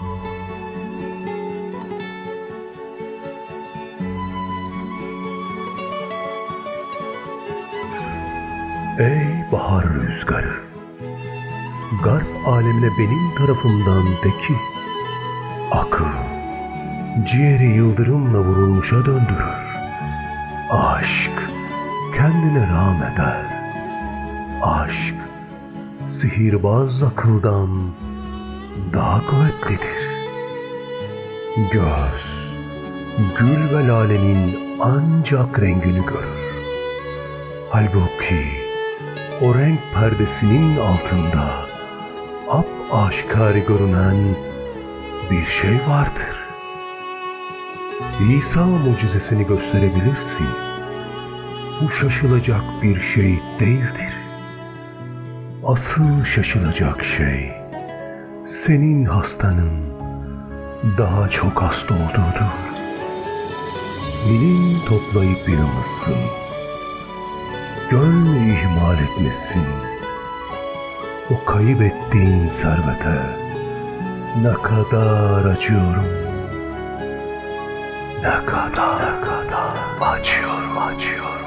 Ey bahar rüzgarı, garp alemine benim tarafımdan de ki, akıl, ciğeri yıldırımla vurulmuşa döndürür. Aşk, kendine rağm eder. Aşk, sihirbaz akıldan daha kuvvetlidir. Göz, gül ve lalenin ancak rengini görür. Halbuki o renk perdesinin altında ap aşikar görünen bir şey vardır. İsa mucizesini gösterebilirsin. Bu şaşılacak bir şey değildir. Asıl şaşılacak şey senin hastanın daha çok hasta olduğudur. Minin toplayıp yığmışsın. Gönlü ihmal etmişsin. O kayıp ettiğin servete ne kadar acıyorum. Ne kadar, ne kadar acıyorum, acıyorum.